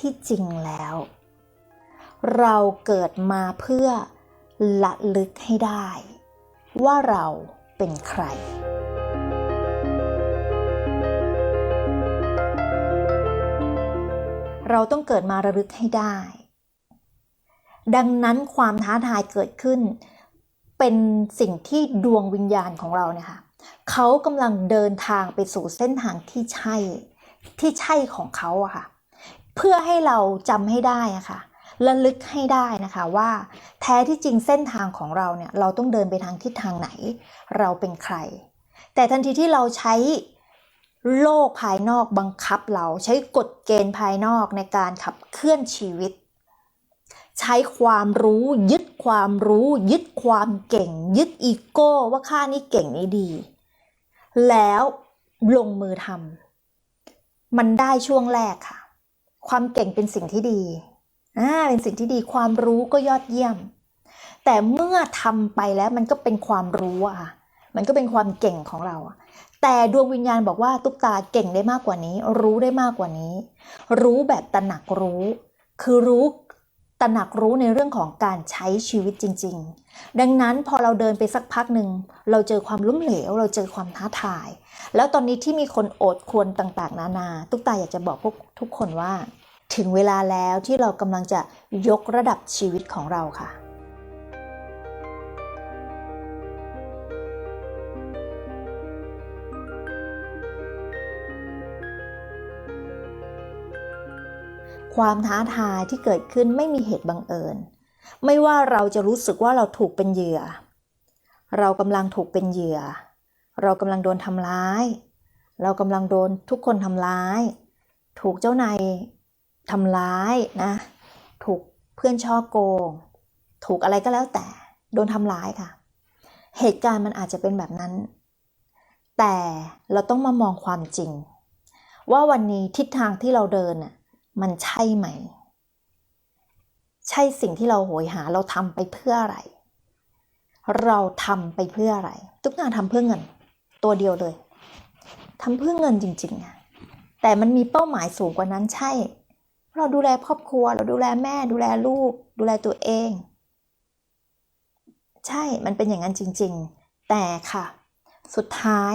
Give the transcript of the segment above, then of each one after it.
ที่จริงแล้ว เราเกิดมาเพื่อละลึกให้ได้ ว่าเราเป็นใคร เราต้องเกิดมาระลึกให้ได้ ดังนั้นความท้าทายเกิดขึ้น เป็นสิ่งที่ดวงวิญญาณของเราเนี่ยค่ะเขากำลังเดินทางไปสู่เส้นทางที่ใช่ที่ใช่ของเขาอะค่ะ เพื่อให้เราจำให้ได้ะค่ะระลึกให้ได้นะคะว่าแท้ที่จริงเส้นทางของเราเนี่ยเราต้องเดินไปทางทิศทางไหน เราเป็นใคร แต่ทันทีที่เราใช้โลกภายนอกบังคับเราใช้กฎเกณฑ์ภายนอกในการขับเคลื่อนชีวิต ใช้ความรู้ยึดความรู้ ยึดความเก่ง ยึดอีโก้ว่าข้านี่เก่งนี่ดี แล้วลงมือทำมันได้ช่วงแรกค่ะ ความเก่งเป็นสิ่งที่ดีอ่าเป็นสิ่งที่ดีความรู้ก็ยอดเยี่ยม แต่เมื่อทำไปแล้วมันก็เป็นความรู้อะค่ะมันก็เป็นความเก่งของเรา แต่ดวงวิญญาณบอกว่าตุ๊กตาเก่งได้มากกว่านี้ รู้ได้มากกว่านี้ รู้แบบตระหนักรู้ คือรู้ ตระหนักรู้ในเรื่องของการใช้ชีวิตจริง ๆ ดังนั้นพอเราเดินไปสักพักหนึ่งเราเจอความล้มเหลว เราเจอความท้าทาย แล้วตอนนี้ที่มีคนโอดควรต่างๆ นานา ตุ๊กตาอยากจะบอกพวกทุกคนว่า ถึงเวลาแล้วที่เรากำลังจะยกระดับชีวิตของเราค่ะ ความท้าทายที่เกิดขึ้นไม่มีเหตุบังเอิญ ไม่ว่าเราจะรู้สึกว่าเราถูกเป็นเหยื่อ เรากำลังถูกเป็นเหยื่อ เรากำลังโดนทำร้าย เรากำลังโดนทุกคนทำร้าย ถูกเจ้านายทำร้ายนะ ถูกเพื่อนช่อโกง ถูกอะไรก็แล้วแต่โดนทำร้ายค่ะ เหตุการณ์มันอาจจะเป็นแบบนั้น แต่เราต้องมามองความจริง ว่าวันนี้ทิศทางที่เราเดินน่ะ มันใช่ไหม ใช่สิ่งที่เราโหยหาเราทำไปเพื่ออะไร เราทำไปเพื่ออะไร ทุกงานทำเพื่อเงิน ตัวเดียวเลยทำเพื่อเงินจริงๆอะแต่มันมีเป้าหมายสูงกว่านั้นใช่ เราดูแลครอบครัว เราดูแลแม่ ดูแลลูก ดูแลตัวเอง ใช่มันเป็นอย่างนั้นจริง ๆ แต่ค่ะ สุดท้าย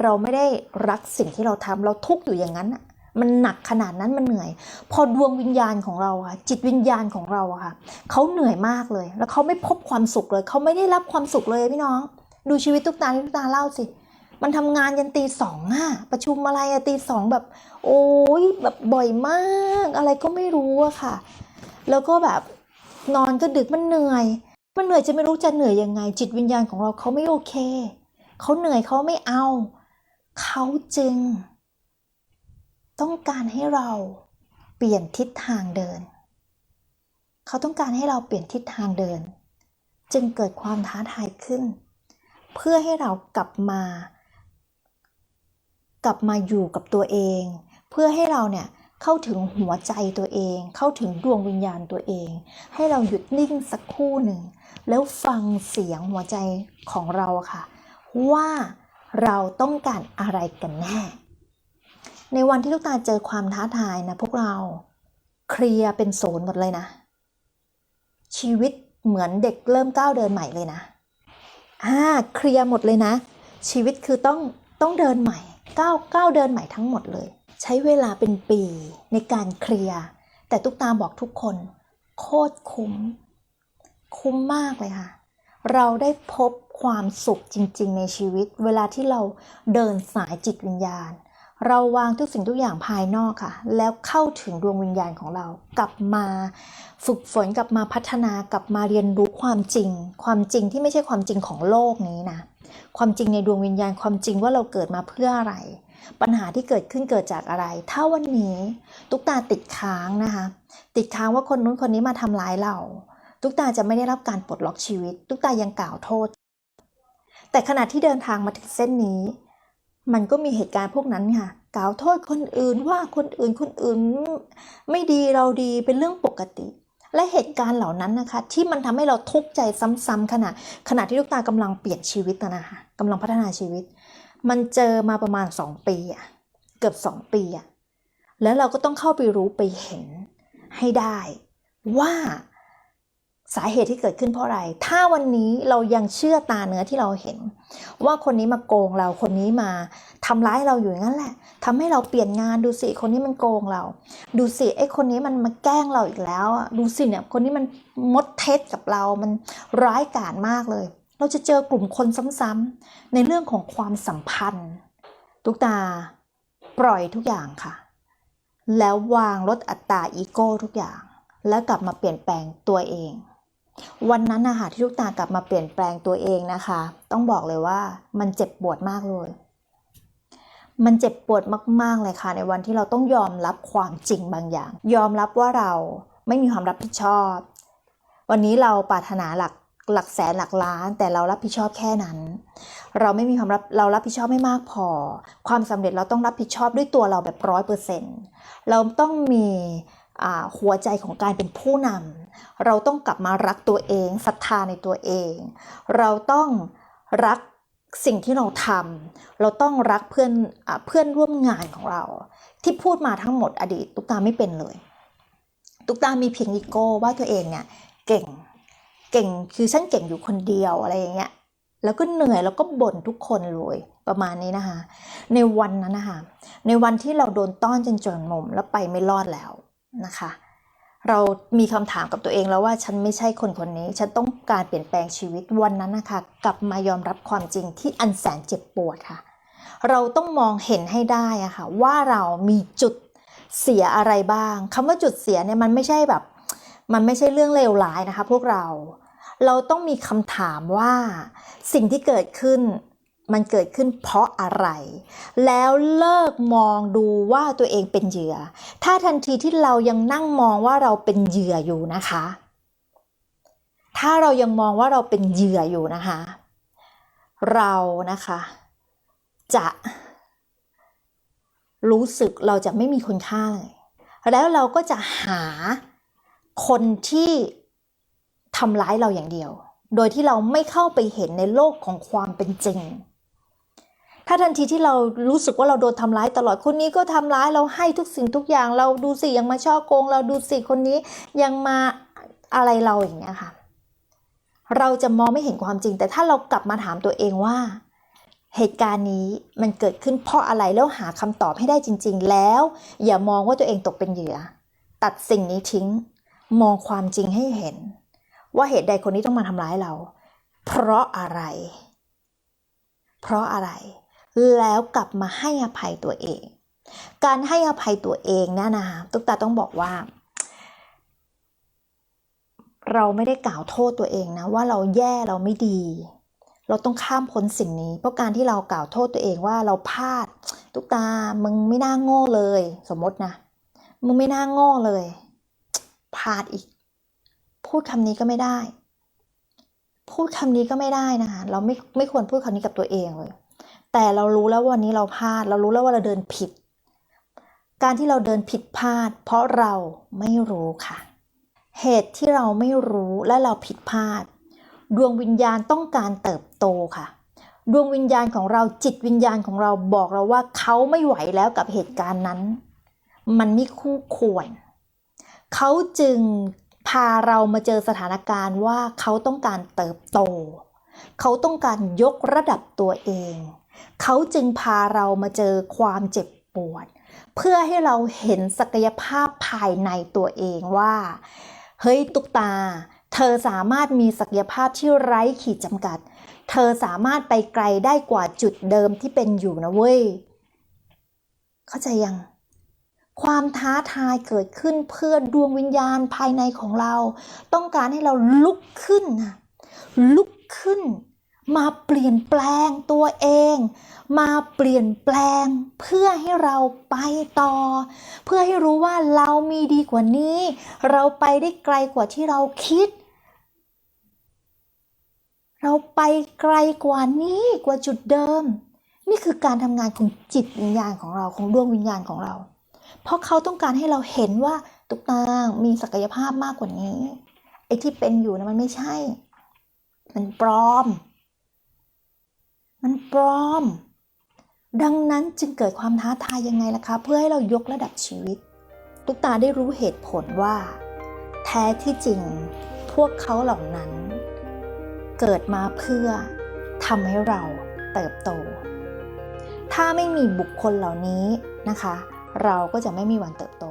เราไม่ได้รักสิ่งที่เราทำเราทุกข์อยู่อย่างนั้นอะ มันหนักขนาดนั้นมันเหนื่อย พอดวงวิญญาณของเราค่ะ จิตวิญญาณของเราอะค่ะเขาเหนื่อยมากเลย แล้วเขาไม่พบความสุขเลยเขาไม่ได้รับความสุขเลยพี่น้อง ดูชีวิตทุกตาทุกตาเล่าสิมันทำงานยันตีสองอะประชุมอะไรอะตีสองแบบ โอ้ยแบบบ่อยมาก อะไรก็ไม่รู้อะค่ะ แล้วก็แบบนอนก็ดึกมันเหนื่อย มันเหนื่อยจะไม่รู้จะเหนื่อยยังไง จิตวิญญาณของเราเขาไม่โอเคเขาเหนื่อยเขาไม่เอาเขาจึง ต้องการให้เราเปลี่ยนทิศทางเดิน เขาต้องการให้เราเปลี่ยนทิศทางเดิน จึงเกิดความท้าทายขึ้น เพื่อให้เรากลับมา กลับมาอยู่กับตัวเอง เพื่อให้เราเนี่ยเข้าถึงหัวใจตัวเอง เข้าถึงดวงวิญญาณตัวเอง ให้เราหยุดนิ่งสักครู่หนึ่ง แล้วฟังเสียงหัวใจของเราค่ะ ว่าเราต้องการอะไรกันแน่ ในวันที่ลูกตาเจอความท้าทายนะพวกเราเคลียร์เป็นศูนย์หมดเลยนะ ชีวิตเหมือนเด็กเริ่มก้าวเดินใหม่เลยนะอ่าเคลียร์หมดเลยนะ ชีวิตคือต้องต้องเดินใหม่ก้าวก้าวเดินใหม่ทั้งหมดเลย ใช้เวลาเป็นปีในการเคลียร์แต่ตุ๊กตาบอกทุกคน โคตรคุ้ม คุ้มมากเลยค่ะ เราได้พบความสุขจริง ๆ ในชีวิต เวลาที่เราเดินสายจิตวิญญาณ เราวางทุกสิ่งทุกอย่างภายนอกค่ะ แล้วเข้าถึงดวงวิญญาณของเรา กลับมาฝึกฝนกลับมาพัฒนากลับมาเรียนรู้ความจริง ความจริงที่ไม่ใช่ความจริงของโลกนี้นะความจริงในดวงวิญญาณความจริงว่าเราเกิดมาเพื่ออะไร ปัญหาที่เกิดขึ้นเกิดจากอะไร ถ้าวันนี้ตุ๊กตาติดค้างนะคะ ติดค้างว่าคนนู้นคนนี้มาทำร้ายเรา ตุ๊กตาจะไม่ได้รับการปลดล็อกชีวิต ตุ๊กตายังกล่าวโทษ แต่ขณะที่เดินทางมาถึงเส้นนี้ มันก็มีเหตุการณ์พวกนั้นค่ะ กล่าวโทษคนอื่นว่าคนอื่นคนอื่นไม่ดีเราดีเป็นเรื่องปกติ และเหตุการณ์เหล่านั้นนะคะ ที่มันทำให้เราทุกข์ใจซ้ำๆขณะขณะที่ลูกตากำลังเปลี่ยนชีวิตนะนะคะกำลังพัฒนาชีวิต มันเจอมาประมาณ 2 ปีอะเกือบ 2 ปีอะแล้วเราก็ต้องเข้าไปรู้ไปเห็นให้ได้ ว่า สาเหตุที่เกิดขึ้นเพราะอะไร ถ้าวันนี้เรายังเชื่อตาเนื้อที่เราเห็น ว่าคนนี้มาโกงเรา คนนี้มาทำร้ายเราอยู่อย่างนั้นแหละทำให้เราเปลี่ยนงานดูสิ คนนี้มันโกงเรา ดูสิไอ้คนนี้มันมาแกล้งเราอีกแล้ว ดูสิเนี่ยคนนี้มันมดเท็จกับเรา มันร้ายกาจมากเลย เราจะเจอกลุ่มคนซ้ำๆในเรื่องของความสัมพันธ์ตุกตาปล่อยทุกอย่างค่ะ แล้ววางลดอัตราอีโก้ทุกอย่าง แล้วกลับมาเปลี่ยนแปลงตัวเอง วันนั้นนะคะที่ทุกตากลับมาเปลี่ยนแปลงตัวเองนะคะ ต้องบอกเลยว่ามันเจ็บปวดมากเลย มันเจ็บปวดมากๆเลยค่ะ ในวันที่เราต้องยอมรับความจริงบางอย่าง ยอมรับว่าเราไม่มีความรับผิดชอบ วันนี้เราปรารถนาหลักหลักแสนหลักล้านแต่เรารับผิดชอบแค่นั้น เราไม่มีความรับเรารับผิดชอบไม่มากพอ ความสำเร็จเราต้องรับผิดชอบด้วยตัวเราแบบร้อยเปอร์เซ็นต์เราต้องมีหัวใจของการเป็นผู้นำ เราต้องกลับมารักตัวเองศรัทธาในตัวเอง เราต้องรักสิ่งที่เราทำเราต้องรักเพื่อนอเพื่อนร่วมงานของเรา ที่พูดมาทั้งหมดอดีตตุกตาไม่เป็นเลย ตุกตามีเพียงอีโก้ว่าตัวเองเนี่ยเก่งเก่งคือฉันเก่งอยู่คนเดียวอะไรอย่างเงี้ยแล้วก็เหนื่อยแล้วก็บ่นทุกคนเลยประมาณนี้นะคะ ในวันนั้นนะคะในวันที่เราโดนต้อนจนจนมุมแล้วไปไม่รอดแล้วนะคะ เรามีคำถามกับตัวเองแล้วว่าฉันไม่ใช่คนคนนี้ ฉันต้องการเปลี่ยนแปลงชีวิตวันนั้นนะคะกลับมายอมรับความจริงที่อันแสนเจ็บปวดค่ะ เราต้องมองเห็นให้ได้อะค่ะว่าเรามีจุดเสียอะไรบ้างคำว่าจุดเสียเนี่ยมันไม่ใช่แบบ มันไม่ใช่เรื่องเลวร้ายนะคะ พวกเรา เราต้องมีคำถามว่าสิ่งที่เกิดขึ้น มันเกิดขึ้นเพราะอะไร แล้วเลิกมองดูว่าตัวเองเป็นเหยื่อ ถ้าทันทีที่เรายังนั่งมองว่าเราเป็นเหยื่ออยู่นะคะ ถ้าเรายังมองว่าเราเป็นเหยื่ออยู่นะคะ เรานะคะ จะ รู้สึกเราจะไม่มีคุณค่าเลย แล้วเราก็จะหาคนที่ทำร้ายเราอย่างเดียวโดยที่เราไม่เข้าไปเห็นในโลกของความเป็นจริง ถ้าทันทีที่เรารู้สึกว่าเราโดนทำร้ายตลอดคนนี้ก็ทำร้ายเราให้ทุกสิ่งทุกอย่าง เราดูสิยังมาช่อโกง เราดูสิคนนี้ยังมาอะไรเราอย่างเงี้ยค่ะ เราจะมองไม่เห็นความจริง แต่ถ้าเรากลับมาถามตัวเองว่า เหตุการณ์นี้มันเกิดขึ้นเพราะอะไรแล้วหาคำตอบให้ได้จริง ๆ แล้ว อย่ามองว่าตัวเองตกเป็นเหยื่อ ตัดสิ่งนี้ทิ้ง มองความจริงให้เห็น ว่าเหตุใดคนนี้ต้องมาทำร้ายเรา เพราะอะไร เพราะอะไร แล้วกลับมาให้อภัยตัวเอง การให้อภัยตัวเองเนะนะคะตุ๊กตาต้องบอกว่า เราไม่ได้กล่าวโทษตัวเองนะว่าเราแย่เราไม่ดี เราต้องข้ามพ้นสิ่งนี้ เพราะการที่เรากล่าวโทษตัวเองว่าเราพลาดตุ๊กตามึงไม่น่าโง่เลย สมมตินะมึงไม่น่าโง่เลยพลาดอีก พูดคำนี้ก็ไม่ได้ พูดคำนี้ก็ไม่ได้นะคะเราไม่ไม่ควรพูดคำนี้กับตัวเองเลย แต่เรารู้แล้วว่าวันนี้เราพลาด เรารู้แล้วว่าเราเดินผิด การที่เราเดินผิดพลาด เพราะเราไม่รู้ค่ะ เหตุที่เราไม่รู้และเราผิดพลาด ดวงวิญญาณต้องการเติบโตค่ะ ดวงวิญญาณของเราจิตวิญญาณของเราบอกเราว่าเขาไม่ไหวแล้วกับเหตุการณ์นั้น มันไม่คู่ควร เขาจึงพาเรามาเจอสถานการณ์ว่าเขาต้องการเติบโต เขาต้องการยกระดับตัวเอง เขาจึงพาเรามาเจอความเจ็บปวด เพื่อให้เราเห็นศักยภาพภายในตัวเองว่า เฮ้ยตุกตา เธอสามารถมีศักยภาพที่ไร้ขีดจำกัด เธอสามารถไปไกลได้กว่าจุดเดิมที่เป็นอยู่นะเว้ย เข้าใจยังความท้าทายเกิดขึ้นเพื่อดวงวิญญาณภายในของเรา ต้องการให้เราลุกขึ้นนะลุกขึ้น มาเปลี่ยนแปลงตัวเอง มาเปลี่ยนแปลงเพื่อให้เราไปต่อ เพื่อให้รู้ว่าเรามีดีกว่านี้ เราไปได้ไกลกว่าที่เราคิด เราไปไกลกว่านี้กว่าจุดเดิม นี่คือการทำงานของจิตวิญญาณของเราของดวงวิญญาณของเรา เพราะเขาต้องการให้เราเห็นว่าตุกตางมีศักยภาพมากกว่านี้ไอ้ที่เป็นอยู่นะมันไม่ใช่ มันปลอม มันปลอม ดังนั้นจึงเกิดความท้าทายยังไงล่ะคะ เพื่อให้เรายกระดับชีวิต ตุ๊กตาได้รู้เหตุผลว่า แท้ที่จริงพวกเขาเหล่านั้น เกิดมาเพื่อทำให้เราเติบโต ถ้าไม่มีบุคคลเหล่านี้นะคะ เราก็จะไม่มีวันเติบโต